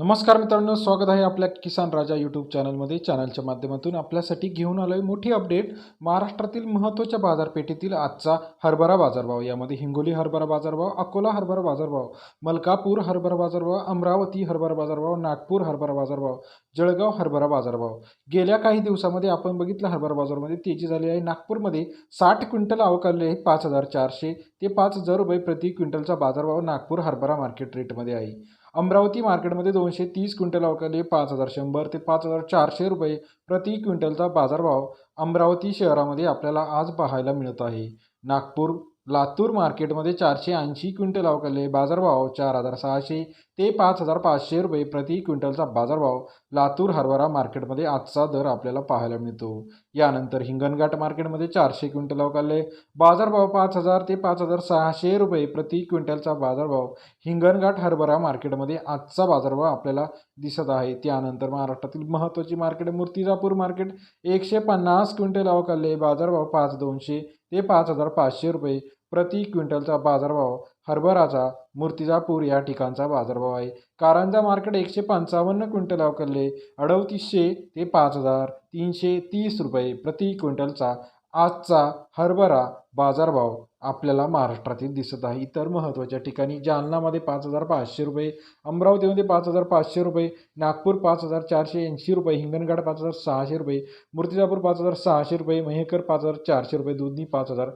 नमस्कार मित्रांनो स्वागत आहे आपल्या किसान राजा यूट्यूब चॅनलमध्ये. चॅनलच्या माध्यमातून आपल्यासाठी घेऊन आलो आहे मोठी अपडेट. महाराष्ट्रातील महत्त्वाच्या बाजारपेठेतील आजचा हरभरा बाजारभाव. यामध्ये हिंगोली हरभरा बाजारभाव अकोला हरभरा बाजारभाव मलकापूर हरभरा बाजारभाव अमरावती हरभरा बाजारभाव नागपूर हरभरा बाजारभाव जळगाव हरभरा बाजारभाव. गेल्या काही दिवसामध्ये आपण बघितलं हरभरा बाजारमध्ये तेजी झाली आहे. नागपूरमध्ये साठ क्विंटल अवकाळले आहे पाच हजार चारशे ते पाच हजार रुपये प्रति क्विंटलचा बाजारभाव नागपूर हरभरा मार्केट रेटमध्ये आहे. अमरावती मार्केटमध्ये दोनशे तीस क्विंटल अवकाली पाच हजार शंभर ते पाच हजार चारशे रुपये प्रति क्विंटलचा बाजारभाव अमरावती शहरामध्ये आपल्याला आज पाहायला मिळत आहे. नागपूर लातूर मार्केटमध्ये चारशे ऐंशी क्विंटल अवकाले बाजारभाव चार हजार सहाशे ते पाच हजार पाचशे रुपये प्रति क्विंटलचा बाजारभाव लातूर हरभरा मार्केटमध्ये आजचा दर आपल्याला पाहायला मिळतो. यानंतर हिंगणघाट मार्केटमध्ये चारशे क्विंटल अवकाळले. बाजारभाव पाच हजार ते पाच हजार सहाशे रुपये प्रति क्विंटलचा बाजारभाव हिंगणघाट हरभरा मार्केटमध्ये आजचा बाजारभाव आपल्याला दिसत आहे. त्यानंतर महाराष्ट्रातील महत्त्वाची मार्केट मूर्तिजापूर मार्केट एकशे पन्नास क्विंटल अवकाळले. बाजारभाव पाच दोनशे ते पाच हजार पाचशे रुपये प्रति क्विंटलचा बाजारभाव हरभराचा मूर्तिजापूर या ठिकाणचा बाजारभाव आहे. कारंजा मार्केट एकशे पंचावन्न क्विंटल अवकलले अडतीसशे ते पाच हजार तीनशे तीस रुपये प्रति क्विंटलचा आजचा हरभरा बाजारभाव आपल्याला महाराष्ट्रातील दिसत आहे. इतर महत्त्वाच्या ठिकाणी जालनामध्ये पाच हजार पाचशे रुपये अमरावतीमध्ये पाच हजार पाचशे रुपये नागपूर पाच हजार चारशे ऐंशी रुपये हिंगणघाट पाच हजार सहाशे रुपये मूर्तिजापूर पाच हजार सहाशे रुपये महेकर पाच हजार चारशे रुपये दुधनी पाच हजार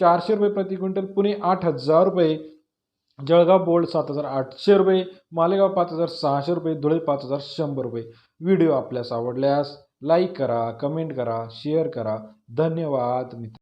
चारशे रुपये प्रति क्विंटल पुणे आठ हजार रुपये जळगाव बोल्ड सात हजार आठशे रुपये मालेगाव पाच हजार सहाशे रुपये धुळे पाच हजार शंभर रुपये. व्हिडिओ आपल्यास आवडल्यास लाईक करा कमेंट करा शेअर करा. धन्यवाद मित्र